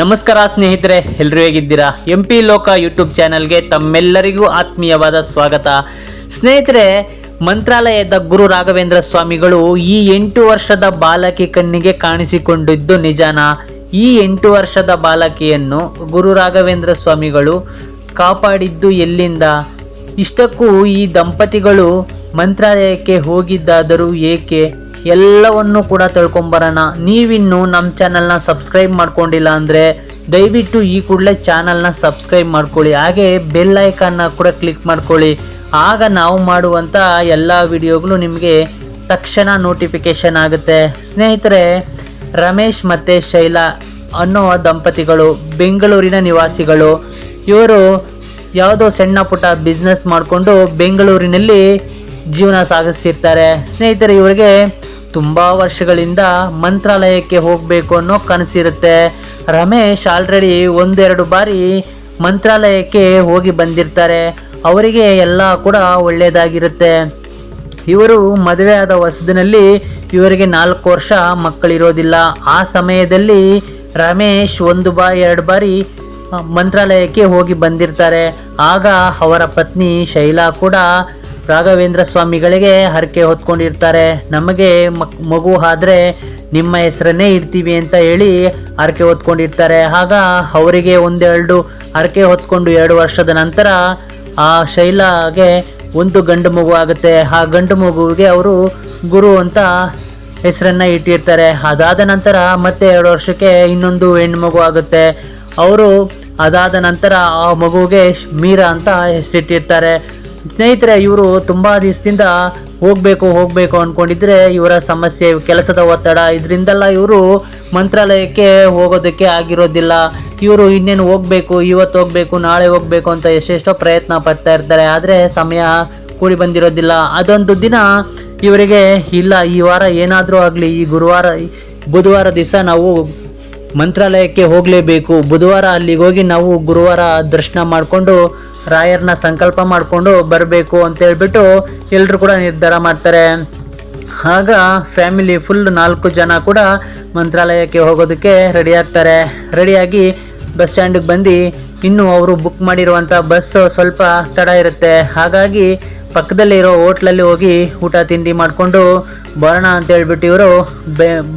ನಮಸ್ಕಾರ ಸ್ನೇಹಿತರೆ ಎಲ್ಲರೂ ಹೇಗಿದ್ದೀರಾ? ಎಂ ಪಿ ಲೋಕ ಯೂಟ್ಯೂಬ್ ಚಾನಲ್ಗೆ ತಮ್ಮೆಲ್ಲರಿಗೂ ಆತ್ಮೀಯವಾದ ಸ್ವಾಗತ. ಸ್ನೇಹಿತರೆ, ಮಂತ್ರಾಲಯದ ಗುರು ರಾಘವೇಂದ್ರ ಸ್ವಾಮಿಗಳು ಈ ಎಂಟು ವರ್ಷದ ಬಾಲಕಿ ಕಣ್ಣಿಗೆ ಕಾಣಿಸಿಕೊಂಡಿದ್ದು ನಿಜಾನ? ಈ ಎಂಟು ವರ್ಷದ ಬಾಲಕಿಯನ್ನು ಗುರು ರಾಘವೇಂದ್ರ ಸ್ವಾಮಿಗಳು ಕಾಪಾಡಿದ್ದು ಎಲ್ಲಿಂದ? ಇಷ್ಟಕ್ಕೂ ಈ ದಂಪತಿಗಳು ಮಂತ್ರಾಲಯಕ್ಕೆ ಹೋಗಿದ್ದಾದರೂ ಏಕೆ? ಎಲ್ಲವನ್ನು ಕೂಡ ತಿಳ್ಕೊಂಬರೋಣ. ನೀವಿನ್ನು ನಮ್ಮ ಚಾನಲ್ನ ಸಬ್ಸ್ಕ್ರೈಬ್ ಮಾಡ್ಕೊಂಡಿಲ್ಲ ಅಂದರೆ ದಯವಿಟ್ಟು ಈ ಕೂಡಲೇ ಚಾನಲ್ನ ಸಬ್ಸ್ಕ್ರೈಬ್ ಮಾಡ್ಕೊಳ್ಳಿ. ಹಾಗೆ ಬೆಲ್ ಐಕಾನ್ನ ಕೂಡ ಕ್ಲಿಕ್ ಮಾಡ್ಕೊಳ್ಳಿ. ಆಗ ನಾವು ಮಾಡುವಂಥ ಎಲ್ಲ ವಿಡಿಯೋಗಳು ನಿಮಗೆ ತಕ್ಷಣ ನೋಟಿಫಿಕೇಶನ್ ಆಗುತ್ತೆ. ಸ್ನೇಹಿತರೆ, ರಮೇಶ್ ಮತ್ತು ಶೈಲಾ ಅನ್ನೋ ದಂಪತಿಗಳು, ಬೆಂಗಳೂರಿನ ನಿವಾಸಿಗಳು, ಇವರು ಯಾವುದೋ ಸಣ್ಣ ಪುಟ್ಟ ಬಿಸ್ನೆಸ್ ಮಾಡಿಕೊಂಡು ಬೆಂಗಳೂರಿನಲ್ಲಿ ಜೀವನ ಸಾಗಿಸ್ತಿರ್ತಾರೆ. ಸ್ನೇಹಿತರೆ, ಇವರಿಗೆ ತುಂಬ ವರ್ಷಗಳಿಂದ ಮಂತ್ರಾಲಯಕ್ಕೆ ಹೋಗಬೇಕು ಅನ್ನೋ ಕನಸಿರುತ್ತೆ. ರಮೇಶ್ ಆಲ್ರೆಡಿ ಒಂದೆರಡು ಬಾರಿ ಮಂತ್ರಾಲಯಕ್ಕೆ ಹೋಗಿ ಬಂದಿರ್ತಾರೆ. ಅವರಿಗೆ ಎಲ್ಲ ಕೂಡ ಒಳ್ಳೆಯದಾಗಿರುತ್ತೆ ಇವರು ಮದುವೆ ಆದ ಹೊಸದಿನಲ್ಲಿ ಇವರಿಗೆ ನಾಲ್ಕು ವರ್ಷ ಮಕ್ಕಳಿರೋದಿಲ್ಲ. ಆ ಸಮಯದಲ್ಲಿ ರಮೇಶ್ ಒಂದು ಬಾ, ಎರಡು ಬಾರಿ ಮಂತ್ರಾಲಯಕ್ಕೆ ಹೋಗಿ ಬಂದಿರ್ತಾರೆ. ಆಗ ಅವರ ಪತ್ನಿ ಶೈಲಾ ಕೂಡ ರಾಘವೇಂದ್ರ ಸ್ವಾಮಿಗಳಿಗೆ ಹರಕೆ ಹೊತ್ಕೊಂಡಿರ್ತಾರೆ. ನಮಗೆ ಮಕ್, ಮಗು ಆದರೆ ನಿಮ್ಮ ಹೆಸರನ್ನೇ ಇರ್ತೀವಿ ಅಂತ ಹೇಳಿ ಹರಕೆ ಹೊತ್ಕೊಂಡಿರ್ತಾರೆ. ಆಗ ಅವರಿಗೆ ಒಂದೆರಡು ಹರಕೆ ಹೊತ್ಕೊಂಡು ಎರಡು ವರ್ಷದ ನಂತರ ಆ ಶೈಲಾಗೆ ಒಂದು ಗಂಡು ಮಗು ಆಗುತ್ತೆ. ಆ ಗಂಡು ಮಗುವಿಗೆ ಅವರು ಗುರು ಅಂತ ಹೆಸರನ್ನು ಇಟ್ಟಿರ್ತಾರೆ. ಅದಾದ ನಂತರ ಮತ್ತೆ ಎರಡು ವರ್ಷಕ್ಕೆ ಇನ್ನೊಂದು ಹೆಣ್ಣು ಮಗು ಆಗುತ್ತೆ. ಅವರು ಅದಾದ ನಂತರ ಆ ಮಗುವಿಗೆ ಮೀರಾ ಅಂತ ಹೆಸರಿಟ್ಟಿರ್ತಾರೆ. ಸ್ನೇಹಿತರೆ, ಇವರು ತುಂಬ ದಿವಸದಿಂದ ಹೋಗಬೇಕು ಹೋಗಬೇಕು ಅಂದ್ಕೊಂಡಿದ್ರೆ ಇವರ ಸಮಸ್ಯೆ, ಕೆಲಸದ ಒತ್ತಡ, ಇದರಿಂದೆಲ್ಲ ಇವರು ಮಂತ್ರಾಲಯಕ್ಕೆ ಹೋಗೋದಕ್ಕೆ ಆಗಿರೋದಿಲ್ಲ. ಇವರು ಇನ್ನೇನು ಹೋಗಬೇಕು, ಇವತ್ತು ಹೋಗಬೇಕು, ನಾಳೆ ಹೋಗಬೇಕು ಅಂತ ಎಷ್ಟೆಷ್ಟೋ ಪ್ರಯತ್ನ ಪಡ್ತಾ ಇರ್ತಾರೆ. ಆದರೆ ಸಮಯ ಕೂಡಿ ಬಂದಿರೋದಿಲ್ಲ. ಅದೊಂದು ದಿನ ಇವರಿಗೆ ಇಲ್ಲ. ಈ ವಾರ ಏನಾದರೂ ಆಗಲಿ, ಈ ಗುರುವಾರ, ಬುಧವಾರ ದಿವಸ ನಾವು ಮಂತ್ರಾಲಯಕ್ಕೆ ಹೋಗಲೇಬೇಕು. ಬುಧವಾರ ಅಲ್ಲಿಗೆ ಹೋಗಿ ನಾವು ಗುರುವಾರ ದರ್ಶನ ಮಾಡಿಕೊಂಡು ರಾಯರ್ನ ಸಂಕಲ್ಪ ಮಾಡಿಕೊಂಡು ಬರಬೇಕು ಅಂತ ಹೇಳ್ಬಿಟ್ಟು ಎಲ್ಲರೂ ಕೂಡ ನಿರ್ಧಾರ ಮಾಡ್ತಾರೆ. ಆಗ ಫ್ಯಾಮಿಲಿ ಫುಲ್ ನಾಲ್ಕು ಜನ ಕೂಡ ಮಂತ್ರಾಲಯಕ್ಕೆ ಹೋಗೋದಕ್ಕೆ ರೆಡಿ ಆಗ್ತಾರೆ. ರೆಡಿಯಾಗಿ ಬಸ್ ಸ್ಟ್ಯಾಂಡಿಗೆ ಬಂದು ಇನ್ನು ಅವರು ಬುಕ್ ಮಾಡಿರುವಂಥ ಬಸ್ ಸ್ವಲ್ಪ ತಡ ಇರುತ್ತೆ. ಹಾಗಾಗಿ ಪಕ್ಕದಲ್ಲಿರೋ ಹೋಟ್ಲಲ್ಲಿ ಹೋಗಿ ಊಟ ತಿಂಡಿ ಮಾಡಿಕೊಂಡು ಬರೋಣ ಅಂತ ಹೇಳ್ಬಿಟ್ಟು ಇವರು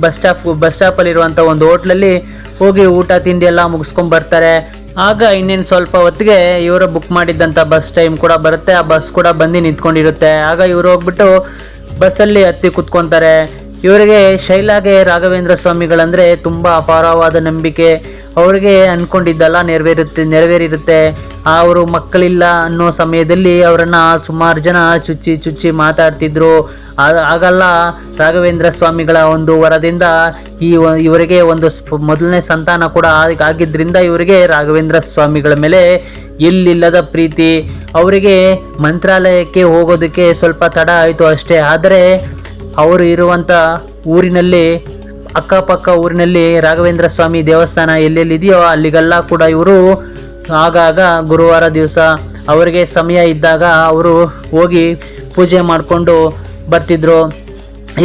ಬಸ್ ಸ್ಟಾಪ್ ಬಸ್ ಸ್ಟಾಪಲ್ಲಿರುವಂಥ ಒಂದು ಹೋಟ್ಲಲ್ಲಿ ಹೋಗಿ ಊಟ ತಿಂಡಿ ಎಲ್ಲ ಮುಗಿಸ್ಕೊಂಡು ಬರ್ತಾರೆ. ಆಗ ಇನ್ನೇನು ಸ್ವಲ್ಪ ಹೊತ್ತಿಗೆ ಇವರು ಬುಕ್ ಮಾಡಿದ್ದಂಥ ಬಸ್ ಟೈಮ್ ಕೂಡ ಬರುತ್ತೆ. ಆ ಬಸ್ ಕೂಡ ಬಂದು ನಿಂತ್ಕೊಂಡಿರುತ್ತೆ. ಆಗ ಇವರು ಹೋಗ್ಬಿಟ್ಟು ಬಸ್ಸಲ್ಲಿ ಹತ್ತಿ ಕುತ್ಕೊತಾರೆ. ಇವರಿಗೆ ಶೈಲಾಗೆ ರಾಘವೇಂದ್ರ ಸ್ವಾಮಿಗಳಂದರೆ ತುಂಬ ಅಪಾರವಾದ ನಂಬಿಕೆ. ಅವರಿಗೆ ಅಂದ್ಕೊಂಡಿದ್ದೆಲ್ಲ ನೆರವೇರುತ್ತೆ, ನೆರವೇರಿರುತ್ತೆ. ಅವರು ಮಕ್ಕಳಿಲ್ಲ ಅನ್ನೋ ಸಮಯದಲ್ಲಿ ಅವರನ್ನ ಸುಮಾರು ಜನ ಚುಚ್ಚಿ ಚುಚ್ಚಿ ಮಾತಾಡ್ತಿದ್ರು. ಆಗಲ್ಲ ರಾಘವೇಂದ್ರ ಸ್ವಾಮಿಗಳ ಒಂದು ವರದಿಂದ ಈ ಇವರಿಗೆ ಒಂದು ಮೊದಲನೇ ಸಂತಾನ ಕೂಡ ಆಗಿದ್ದರಿಂದ ಇವರಿಗೆ ರಾಘವೇಂದ್ರ ಸ್ವಾಮಿಗಳ ಮೇಲೆ ಎಲ್ಲಿಲ್ಲದ ಪ್ರೀತಿ. ಅವರಿಗೆ ಮಂತ್ರಾಲಯಕ್ಕೆ ಹೋಗೋದಕ್ಕೆ ಸ್ವಲ್ಪ ತಡ ಆಯಿತು ಅಷ್ಟೇ. ಆದರೆ ಅವರು ಇರುವಂಥ ಊರಿನಲ್ಲಿ, ಅಕ್ಕಪಕ್ಕ ಊರಿನಲ್ಲಿ ರಾಘವೇಂದ್ರ ಸ್ವಾಮಿ ದೇವಸ್ಥಾನ ಎಲ್ಲೆಲ್ಲಿದೆಯೋ ಅಲ್ಲಿಗೆಲ್ಲ ಕೂಡ ಇವರು ಆಗಾಗ ಗುರುವಾರ ದಿವಸ ಅವರಿಗೆ ಸಮಯ ಇದ್ದಾಗ ಅವರು ಹೋಗಿ ಪೂಜೆ ಮಾಡಿಕೊಂಡು ಬರ್ತಿದ್ರು.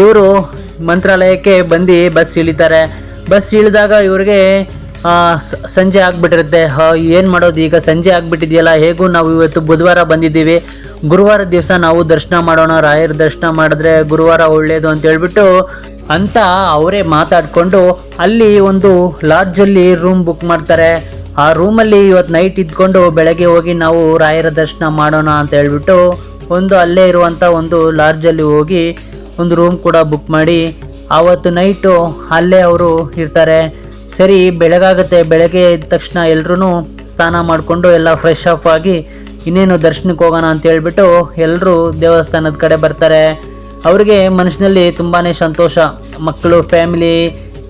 ಇವರು ಮಂತ್ರಾಲಯಕ್ಕೆ ಬಂದು ಬಸ್ ಇಳಿತಾರೆ. ಬಸ್ ಇಳಿದಾಗ ಇವ್ರಿಗೆ ಸಂಜೆ ಆಗಿಬಿಟ್ಟಿರುತ್ತೆ. ಏನು ಮಾಡೋದು? ಈಗ ಸಂಜೆ ಆಗಿಬಿಟ್ಟಿದೆಯಲ್ಲ, ಹೇಗೂ ನಾವು ಇವತ್ತು ಬುಧವಾರ ಬಂದಿದ್ದೀವಿ. ಗುರುವಾರ ದಿವಸ ನಾವು ದರ್ಶನ ಮಾಡೋಣ, ರಾಯರ ದರ್ಶನ ಮಾಡಿದ್ರೆ ಗುರುವಾರ ಒಳ್ಳೆಯದು ಅಂತ ಹೇಳ್ಬಿಟ್ಟು ಅಂತ ಅವರೇ ಮಾತಾಡಿಕೊಂಡು ಅಲ್ಲಿ ಒಂದು ಲಾಡ್ಜಲ್ಲಿ ರೂಮ್ ಬುಕ್ ಮಾಡ್ತಾರೆ. ಆ ರೂಮಲ್ಲಿ ಇವತ್ತು ನೈಟ್ ಇದ್ಕೊಂಡು ಬೆಳಗ್ಗೆ ಹೋಗಿ ನಾವು ರಾಯರ ದರ್ಶನ ಮಾಡೋಣ ಅಂತ ಹೇಳ್ಬಿಟ್ಟು ಒಂದು ಅಲ್ಲೇ ಇರುವಂಥ ಒಂದು ಲಾಡ್ಜಲ್ಲಿ ಹೋಗಿ ಒಂದು ರೂಮ್ ಕೂಡ ಬುಕ್ ಮಾಡಿ, ಆವತ್ತು ನೈಟು ಅಲ್ಲೇ ಅವರು ಇರ್ತಾರೆ. ಸರಿ, ಬೆಳಗಾಗುತ್ತೆ. ಬೆಳಗ್ಗೆ ಇದ್ದ ತಕ್ಷಣ ಎಲ್ಲರೂ ಸ್ನಾನ ಮಾಡಿಕೊಂಡು ಎಲ್ಲ ಫ್ರೆಶ್ ಅಪ್ ಆಗಿ ಇನ್ನೇನು ದರ್ಶನಕ್ಕೆ ಹೋಗೋಣ ಅಂತ ಹೇಳ್ಬಿಟ್ಟು ಎಲ್ಲರೂ ದೇವಸ್ಥಾನದ ಕಡೆ ಬರ್ತಾರೆ. ಅವರಿಗೆ ಮನಸ್ಸಿನಲ್ಲಿ ತುಂಬಾ ಸಂತೋಷ. ಮಕ್ಕಳು ಫ್ಯಾಮಿಲಿ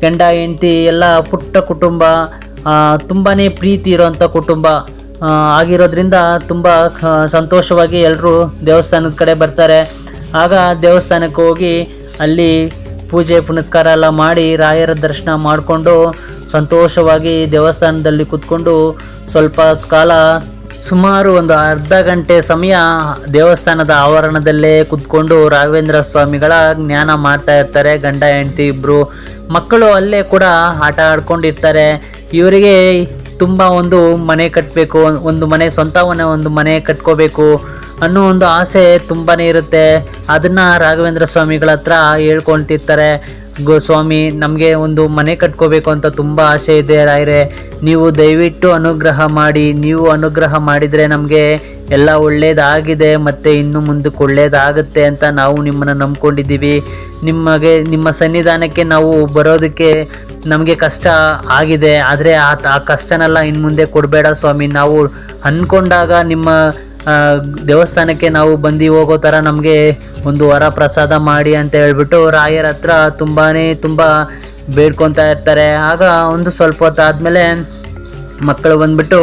ಗಂಡ, ಹೆಂಡತಿ, ಎಲ್ಲ ಪುಟ್ಟ ಕುಟುಂಬ ತುಂಬಾ ಪ್ರೀತಿ ಇರೋವಂಥ ಕುಟುಂಬ ಆಗಿರೋದ್ರಿಂದ ತುಂಬ ಸಂತೋಷವಾಗಿ ಎಲ್ಲರೂ ದೇವಸ್ಥಾನದ ಕಡೆ ಬರ್ತಾರೆ. ಆಗ ದೇವಸ್ಥಾನಕ್ಕೆ ಹೋಗಿ ಅಲ್ಲಿ ಪೂಜೆ, ಪುನಸ್ಕಾರ ಎಲ್ಲ ಮಾಡಿ ರಾಯರ ದರ್ಶನ ಮಾಡಿಕೊಂಡು ಸಂತೋಷವಾಗಿ ದೇವಸ್ಥಾನದಲ್ಲಿ ಕೂತ್ಕೊಂಡು ಸ್ವಲ್ಪ ಕಾಲ ಸುಮಾರು ಒಂದು ಅರ್ಧ ಗಂಟೆ ಸಮಯ ದೇವಸ್ಥಾನದ ಆವರಣದಲ್ಲೇ ಕುತ್ಕೊಂಡು ರಾಘವೇಂದ್ರ ಸ್ವಾಮಿಗಳ ಜ್ಞಾನ ಮಾಡ್ತಾ ಇರ್ತಾರೆ. ಗಂಡ, ಹೆಂಡತಿ ಇಬ್ಬರು ಮಕ್ಕಳು ಅಲ್ಲೇ ಕೂಡ ಆಟ ಆಡ್ಕೊಂಡಿರ್ತಾರೆ. ಇವರಿಗೆ ತುಂಬ ಒಂದು ಮನೆ ಕಟ್ಟಬೇಕು ಒಂದು ಮನೆ, ಸ್ವಂತವನ್ನ ಒಂದು ಮನೆ ಕಟ್ಕೋಬೇಕು ಅನ್ನೋ ಒಂದು ಆಸೆ ತುಂಬಾ ಇರುತ್ತೆ. ಅದನ್ನು ರಾಘವೇಂದ್ರ ಸ್ವಾಮಿಗಳ ಹತ್ರ ಹೇಳ್ಕೊಳ್ತಿರ್ತಾರೆ. ಸ್ವಾಮಿ ನಮಗೆ ಒಂದು ಮನೆ ಕಟ್ಕೋಬೇಕು ಅಂತ ತುಂಬ ಆಸೆ ಇದೆ ರಾಯರೇ. ನೀವು ದಯವಿಟ್ಟು ಅನುಗ್ರಹ ಮಾಡಿ, ನೀವು ಅನುಗ್ರಹ ಮಾಡಿದರೆ ನಮಗೆ ಎಲ್ಲ ಒಳ್ಳೆಯದಾಗಿದೆ ಮತ್ತು ಇನ್ನು ಮುಂದಕ್ಕೆ ಒಳ್ಳೆಯದಾಗುತ್ತೆ ಅಂತ ನಾವು ನಿಮ್ಮನ್ನು ನಂಬ್ಕೊಂಡಿದ್ದೀವಿ. ನಿಮಗೆ, ನಿಮ್ಮ ಸನ್ನಿಧಾನಕ್ಕೆ ನಾವು ಬರೋದಕ್ಕೆ ನಮಗೆ ಕಷ್ಟ ಆಗಿದೆ, ಆದರೆ ಆ ಆ ಕಷ್ಟನೆಲ್ಲ ಇನ್ನು ಮುಂದೆ ಕೊಡಬೇಡ ಸ್ವಾಮಿ. ನಾವು ಅಂದ್ಕೊಂಡಾಗ ನಿಮ್ಮ ದೇವಸ್ಥಾನಕ್ಕೆ ನಾವು ಬಂದು ಹೋಗೋ ಥರ ನಮಗೆ ಒಂದು ವರ ಪ್ರಸಾದ ಮಾಡಿ ಅಂತ ಹೇಳ್ಬಿಟ್ಟು ರಾಯರ ಹತ್ರ ತುಂಬಾ ತುಂಬ ಬೇಡ್ಕೊತಾ ಇರ್ತಾರೆ. ಆಗ ಒಂದು ಸ್ವಲ್ಪ ಹೊತ್ತಾದಮೇಲೆ ಮಕ್ಕಳು ಬಂದ್ಬಿಟ್ಟು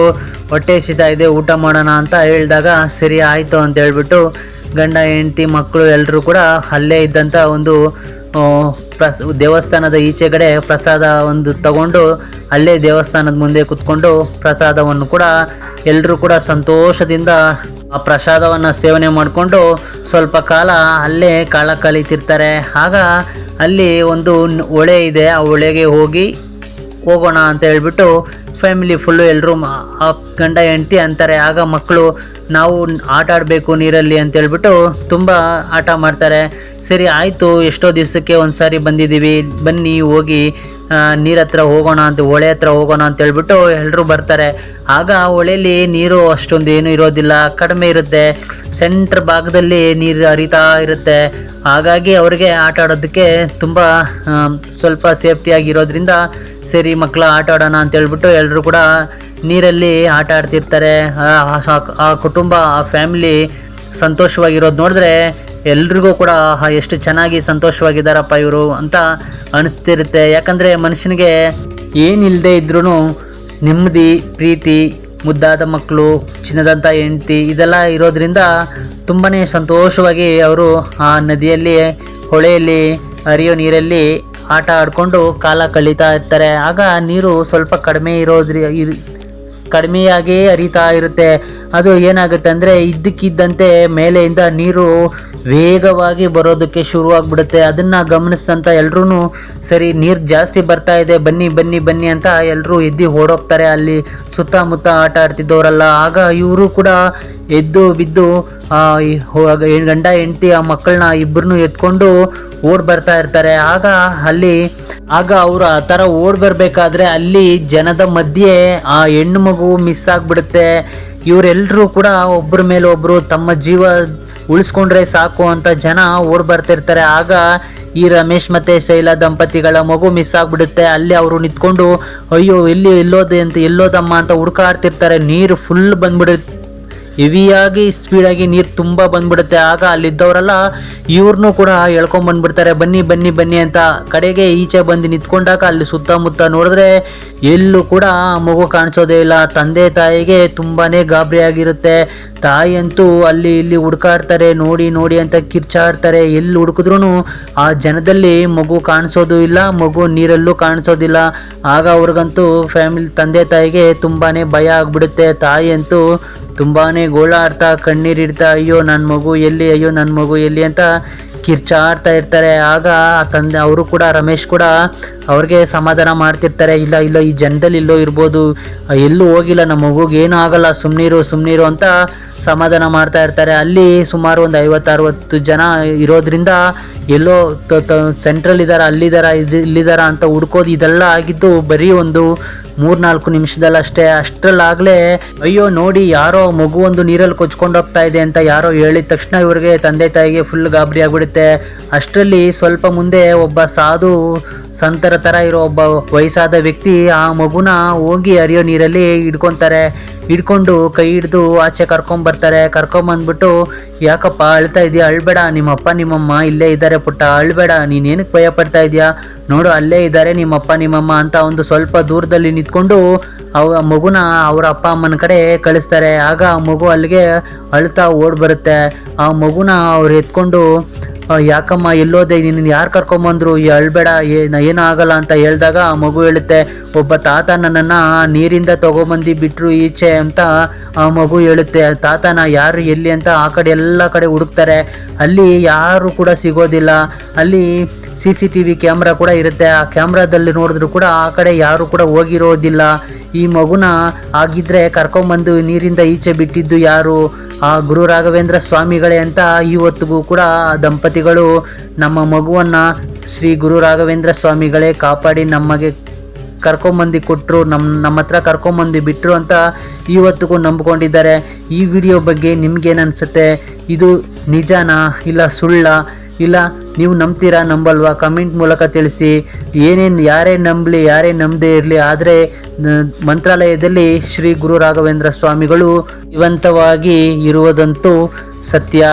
ಹೊಟ್ಟೆ ಹಸಿತಾ ಇದೆ, ಊಟ ಮಾಡೋಣ ಅಂತ ಹೇಳಿದಾಗ ಸರಿ ಆಯಿತು ಅಂತ ಹೇಳ್ಬಿಟ್ಟು ಗಂಡ, ಹೆಂಡತಿ, ಮಕ್ಕಳು ಎಲ್ಲರೂ ಕೂಡ ಅಲ್ಲೇ ಇದ್ದಂಥ ಒಂದು ದೇವಸ್ಥಾನದ ಈಚೆಗಡೆ ಪ್ರಸಾದ ಒಂದು ತಗೊಂಡು ಅಲ್ಲೇ ದೇವಸ್ಥಾನದ ಮುಂದೆ ಕುತ್ಕೊಂಡು ಪ್ರಸಾದವನ್ನು ಕೂಡ ಎಲ್ಲರೂ ಕೂಡ ಸಂತೋಷದಿಂದ ಆ ಪ್ರಸಾದವನ್ನು ಸೇವನೆ ಮಾಡಿಕೊಂಡು ಸ್ವಲ್ಪ ಕಾಲ ಅಲ್ಲೇ ಕಾಲ ಕಳೀತಿರ್ತಾರೆ. ಆಗ ಅಲ್ಲಿ ಒಂದು ಹೊಳೆ ಇದೆ. ಆ ಹೊಳೆಗೆ ಹೋಗಿ ಹೋಗೋಣ ಅಂತ ಹೇಳ್ಬಿಟ್ಟು ಫ್ಯಾಮಿಲಿ ಫುಲ್ಲು ಎಲ್ಲರೂ ಗಂಡ ಹೆಂಡತಿ ಅಂತಾರೆ. ಆಗ ಮಕ್ಕಳು ನಾವು ಆಟ ಆಡಬೇಕು ನೀರಲ್ಲಿ ಅಂತ ಹೇಳ್ಬಿಟ್ಟು ತುಂಬ ಆಟ ಮಾಡ್ತಾರೆ. ಸರಿ, ಆಯಿತು, ಎಷ್ಟೋ ದಿವಸಕ್ಕೆ ಒಂದು ಸಾರಿ ಬಂದಿದ್ದೀವಿ. ಬನ್ನಿ, ಹೋಗಿ ನೀರತ್ರ ಹೋಗೋಣ ಅಂತ, ಹೊಳೆ ಹತ್ರ ಹೋಗೋಣ ಅಂತ ಹೇಳ್ಬಿಟ್ಟು ಎಲ್ಲರೂ ಬರ್ತಾರೆ. ಆಗ ಹೊಳೆಯಲ್ಲಿ ನೀರು ಅಷ್ಟೊಂದು ಏನು ಇರೋದಿಲ್ಲ. ಕಡಿಮೆ ಇರುತ್ತೆ. ಸೆಂಟ್ರ್ ಭಾಗದಲ್ಲಿ ನೀರು ಹರಿತಾ ಇರುತ್ತೆ. ಹಾಗಾಗಿ ಅವ್ರಿಗೆ ಆಟ ಆಡೋದಕ್ಕೆ ತುಂಬ ಸ್ವಲ್ಪ ಸೇಫ್ಟಿಯಾಗಿರೋದ್ರಿಂದ ಸರಿ ಮಕ್ಕಳು ಆಟ ಆಡೋಣ ಅಂತ ಹೇಳ್ಬಿಟ್ಟು ಎಲ್ಲರೂ ಕೂಡ ನೀರಲ್ಲಿ ಆಟ ಆಡ್ತಿರ್ತಾರೆ. ಆ- ಕುಟುಂಬ, ಆ ಫ್ಯಾಮಿಲಿ ಸಂತೋಷವಾಗಿರೋದು ನೋಡಿದ್ರೆ ಎಲ್ರಿಗೂ ಕೂಡ ಎಷ್ಟು ಚೆನ್ನಾಗಿ ಸಂತೋಷವಾಗಿದ್ದಾರಪ್ಪ ಇವರು ಅಂತ ಅನಿಸ್ತಿರುತ್ತೆ. ಯಾಕಂದರೆ ಮನುಷ್ಯನಿಗೆ ಏನಿಲ್ಲದೆ ಇದ್ರೂ ನೆಮ್ಮದಿ, ಪ್ರೀತಿ, ಮುದ್ದಾದ ಮಕ್ಕಳು ಚಿನ್ನದಂಥ ಹೆಂಡತಿ ಇದೆಲ್ಲ ಇರೋದ್ರಿಂದ ತುಂಬಾ ಸಂತೋಷವಾಗಿ ಅವರು ಆ ನದಿಯಲ್ಲಿ ಹೊಳೆಯಲ್ಲಿ ಹರಿಯೋ ನೀರಲ್ಲಿ ಆಟ ಆಡಿಕೊಂಡು ಕಾಲ ಕಳೀತಾ ಇರ್ತಾರೆ. ಆಗ ನೀರು ಸ್ವಲ್ಪ ಕಡಿಮೆ ಇರೋದ್ರಿ ಇರ್- ಕಡಿಮೆಯಾಗಿ ಹರಿತಾ ಇರುತ್ತೆ. ಅದು ಏನಾಗುತ್ತೆ ಅಂದರೆ ಇದ್ದಕ್ಕಿದ್ದಂತೆ ಮೇಲೆಯಿಂದ ನೀರು ವೇಗವಾಗಿ ಬರೋದಕ್ಕೆ ಶುರುವಾಗ್ಬಿಡುತ್ತೆ. ಅದನ್ನು ಗಮನಿಸಿದಂಥ ಎಲ್ಲರೂ ಸರಿ, ನೀರು ಜಾಸ್ತಿ ಬರ್ತಾ ಇದೆ, ಬನ್ನಿ ಬನ್ನಿ ಬನ್ನಿ ಅಂತ ಎಲ್ಲರೂ ಎದ್ದು ಓಡೋಗ್ತಾರೆ. ಅಲ್ಲಿ ಸುತ್ತಮುತ್ತ ಆಟ ಆಡ್ತಿದ್ದವರೆಲ್ಲ. ಆಗ ಇವರು ಕೂಡ ಎದ್ದು ಬಿದ್ದು ಗಂಡ, ಹೆಂಡತಿ, ಆ ಮಕ್ಕಳನ್ನ ಇಬ್ಬರನ್ನು ಎತ್ಕೊಂಡು ಓಡ್ ಬರ್ತಾ ಇರ್ತಾರೆ. ಆಗ ಅಲ್ಲಿ, ಆಗ ಅವರು ಆ ಥರ ಓಡ್ ಬರಬೇಕಾದ್ರೆ ಅಲ್ಲಿ ಜನದ ಮಧ್ಯೆ ಆ ಹೆಣ್ಣು ಮಗು ಮಿಸ್ ಆಗಿಬಿಡುತ್ತೆ. ಇವರೆಲ್ಲರೂ ಕೂಡ ಒಬ್ಬರ ಮೇಲೆ ಒಬ್ಬರು ತಮ್ಮ ಜೀವ ಉಳಿಸ್ಕೊಂಡ್ರೆ ಸಾಕು ಅಂತ ಜನ ಓಡ್ ಬರ್ತಿರ್ತಾರೆ. ಆಗ ಈ ರಮೇಶ್ ಮತ್ತೆ ಶೈಲಾ ದಂಪತಿಗಳ ಮಗು ಮಿಸ್ ಆಗ್ಬಿಡುತ್ತೆ. ಅಲ್ಲಿ ಅವರು ನಿಂತ್ಕೊಂಡು, ಅಯ್ಯೋ, ಎಲ್ಲಿ ಎಲ್ಲೋದೆ ಅಂತ, ಎಲ್ಲೋದಮ್ಮ ಅಂತ ಹುಡ್ಕಾಡ್ತಿರ್ತಾರೆ. ನೀರು ಫುಲ್ ಬಂದ್ಬಿಡುತ್ತೆ. ಹೆವಿಯಾಗಿ ಸ್ಪೀಡಾಗಿ ನೀರು ತುಂಬ ಬಂದ್ಬಿಡುತ್ತೆ. ಆಗ ಅಲ್ಲಿದ್ದವರೆಲ್ಲ ಇವ್ರನ್ನೂ ಕೂಡ ಎಳ್ಕೊಂಡ್ ಬಂದ್ಬಿಡ್ತಾರೆ. ಬನ್ನಿ ಬನ್ನಿ ಬನ್ನಿ ಅಂತ ಕಡೆಗೆ ಈಚೆ ಬಂದು ನಿಂತ್ಕೊಂಡಾಗ ಅಲ್ಲಿ ಸುತ್ತಮುತ್ತ ನೋಡಿದ್ರೆ ಎಲ್ಲೂ ಕೂಡ ಮಗು ಕಾಣಿಸೋದೇ ಇಲ್ಲ. ತಂದೆ ತಾಯಿಗೆ ತುಂಬಾನೇ ಗಾಬರಿ ಆಗಿರುತ್ತೆ. ತಾಯಿ ಅಂತೂ ಅಲ್ಲಿ ಇಲ್ಲಿ ಹುಡ್ಕಾಡ್ತಾರೆ, ನೋಡಿ ನೋಡಿ ಅಂತ ಕಿರ್ಚಾಡ್ತಾರೆ. ಎಲ್ಲಿ ಹುಡುಕಿದ್ರು ಆ ಜನದಲ್ಲಿ ಮಗು ಕಾಣಿಸೋದು ಇಲ್ಲ, ಮಗು ನೀರಲ್ಲೂ ಕಾಣಿಸೋದಿಲ್ಲ. ಆಗ ಅವ್ರಿಗಂತೂ ಫ್ಯಾಮಿಲಿ ತಂದೆ ತಾಯಿಗೆ ತುಂಬಾನೇ ಭಯ ಆಗ್ಬಿಡುತ್ತೆ. ತಾಯಿ ಅಂತೂ ತುಂಬಾನೇ ಗೋಳಾಡ್ತಾ ಕಣ್ಣೀರಿಡ್ತಾ ಅಯ್ಯೋ ನನ್ನ ಮಗು ಎಲ್ಲಿ, ಅಯ್ಯೋ ನನ್ನ ಮಗು ಎಲ್ಲಿ ಅಂತ ಕಿರ್ಚಾಡ್ತಾ ಇರ್ತಾರೆ. ಆಗ ತಂದೆ, ಅವರು ಕೂಡ, ರಮೇಶ್ ಕೂಡ ಅವ್ರಿಗೆ ಸಮಾಧಾನ ಮಾಡ್ತಿರ್ತಾರೆ. ಇಲ್ಲ ಇಲ್ಲ, ಈ ಜನದಲ್ಲಿ ಇಲ್ಲೋ ಇರ್ಬೋದು. ಎಲ್ಲೂ ಹೋಗಿಲ್ಲ ನಮ್ಮ ಮಗುಗೆ ಏನೂ ಆಗಲ್ಲ. ಸುಮ್ಮನಿರು ಸುಮ್ಮನಿರು ಅಂತ ಸಮಾಧಾನ ಮಾಡ್ತಾ ಇರ್ತಾರೆ. ಅಲ್ಲಿ ಸುಮಾರು ಒಂದು ಐವತ್ತು ಅರವತ್ತು ಜನ ಇರೋದ್ರಿಂದ ಎಲ್ಲೋ ಸೆಂಟ್ರಲ್ ಇದ್ದಾರ ಅಲ್ಲಿದ್ದಾರ ಇದು ಇಲ್ಲಿದ್ದಾರ ಅಂತ ಹುಡ್ಕೋದು ಇದೆಲ್ಲ ಆಗಿದ್ದು ಬರೀ ಒಂದು ಮೂರ್ನಾಲ್ಕು ನಿಮಿಷದಲ್ಲಷ್ಟೇ, ಅಷ್ಟರಲ್ಲಾಗಲೇ, ಅಯ್ಯೋ ನೋಡಿ ಯಾರೋ ಮಗು ಒಂದು ನೀರಲ್ಲಿ ಕೊಚ್ಕೊಂಡು ಹೋಗ್ತಾ ಇದೆ ಅಂತ ಯಾರೋ ಹೇಳಿದ ತಕ್ಷಣ ಇವರಿಗೆ ತಂದೆ ತಾಯಿಗೆ ಫುಲ್ ಗಾಬರಿ ಆಗಿಬಿಡುತ್ತೆ. ಅಷ್ಟರಲ್ಲಿ ಸ್ವಲ್ಪ ಮುಂದೆ ಒಬ್ಬ ಸಾಧು, ಸಂತರ ಥರ ಇರೋ ಒಬ್ಬ ವಯಸ್ಸಾದ ವ್ಯಕ್ತಿ ಆ ಮಗುನ ಹೋಗಿ ಹರಿಯೋ ನೀರಲ್ಲಿ ಹಿಡ್ಕೊತಾರೆ. ಹಿಡ್ಕೊಂಡು ಕೈ ಹಿಡ್ದು ಆಚೆ ಕರ್ಕೊಂಬರ್ತಾರೆ. ಕರ್ಕೊಂಬಂದ್ಬಿಟ್ಟು ಯಾಕಪ್ಪ ಅಳ್ತಾ ಇದೆಯಾ? ಅಳ್ಬೇಡ, ನಿಮ್ಮಪ್ಪ, ನಿಮ್ಮಮ್ಮ ಇಲ್ಲೇ ಇದ್ದಾರೆ ಪುಟ್ಟ. ಅಳ್ಬೇಡ, ನೀನೇನಕ್ಕೆ ಭಯ ಪಡ್ತಾ ಇದೆಯಾ? ನೋಡು, ಅಲ್ಲೇ ಇದ್ದಾರೆ ನಿಮ್ಮಪ್ಪ, ನಿಮ್ಮಮ್ಮ ಅಂತ ಒಂದು ಸ್ವಲ್ಪ ದೂರದಲ್ಲಿ ನಿಂತ್ಕೊಂಡು ಅವ ಮಗುನ ಅವರ ಅಪ್ಪ ಅಮ್ಮನ ಕಡೆ ಕಳಿಸ್ತಾರೆ. ಆಗ ಆ ಮಗು ಅಲ್ಲಿಗೆ ಅಳ್ತಾ ಓಡ್ ಬರುತ್ತೆ ಆ ಮಗುನ ಅವ್ರು ಎತ್ಕೊಂಡು ಯಾಕಮ್ಮ, ಎಲ್ಲೋದೆ? ನಿನ್ನ ಯಾರು ಕರ್ಕೊಂಬಂದ್ರು? ಅಳ್ಬೇಡ ಏನ ಆಗಲ್ಲ ಅಂತ ಹೇಳಿದಾಗ ಆ ಮಗು ಹೇಳುತ್ತೆ, ಒಬ್ಬ ತಾತ ನನ್ನನ್ನು ನೀರಿಂದ ತಗೊಂಬಂದು ಬಿಟ್ರು ಈಚೆ ಅಂತ ಆ ಮಗು ಹೇಳುತ್ತೆ, ತಾತನ, ಯಾರು ಎಲ್ಲಿ ಅಂತ ಆ ಕಡೆ ಎಲ್ಲ ಕಡೆ ಹುಡುಕ್ತಾರೆ. ಅಲ್ಲಿ ಯಾರು ಕೂಡ ಸಿಗೋದಿಲ್ಲ. ಅಲ್ಲಿ C C T V camera ಕೂಡ ಇರುತ್ತೆ. ಆ ಕ್ಯಾಮ್ರಾದಲ್ಲಿ ನೋಡಿದ್ರು ಕೂಡ ಆ ಕಡೆ ಯಾರು ಕೂಡ ಹೋಗಿರೋದಿಲ್ಲ. ಈ ಮಗುನ ಆಗಿದ್ರೆ ಕರ್ಕೊಂಬಂದು ನೀರಿಂದ ಈಚೆ ಬಿಟ್ಟಿದ್ದು ಯಾರು? ಆ ಗುರು ರಾಘವೇಂದ್ರ ಸ್ವಾಮಿಗಳೇ ಅಂತ ಇವತ್ತಿಗೂ ಕೂಡ ದಂಪತಿಗಳು ನಮ್ಮ ಮಗುವನ್ನ ಶ್ರೀ ಗುರು ರಾಘವೇಂದ್ರ ಸ್ವಾಮಿಗಳೇ ಕಾಪಾಡಿ ನಮಗೆ ಕರ್ಕೊಂಬಂದು ಕೊಟ್ಟರು ನಮ್ಮ ನಮ್ಮ ಹತ್ರ ಕರ್ಕೊಂಬಂದು ಬಿಟ್ಟರು ಅಂತ ಇವತ್ತಿಗೂ ನಂಬ್ಕೊಂಡಿದ್ದಾರೆ. ಈ ವಿಡಿಯೋ ಬಗ್ಗೆ ನಿಮ್ಗೇನು ಅನಿಸುತ್ತೆ ಇದು ನಿಜನಾ? ಇಲ್ಲ ಸುಳ್ಳ? ಇಲ್ಲ ನೀವು ನಂಬ್ತೀರಾ ನಂಬಲ್ವಾ? ಕಮೆಂಟ್ ಮೂಲಕ ತಿಳಿಸಿ. ಏನೇನು, ಯಾರೇ ನಂಬಲಿ, ಯಾರೇ ನಂಬದೇ ಇರಲಿ, ಆದರೆ ಮಂತ್ರಾಲಯದಲ್ಲಿ ಶ್ರೀ ಗುರು ರಾಘವೇಂದ್ರ ಸ್ವಾಮಿಗಳು ಜೀವಂತವಾಗಿ ಇರುವುದಂತೂ ಸತ್ಯ.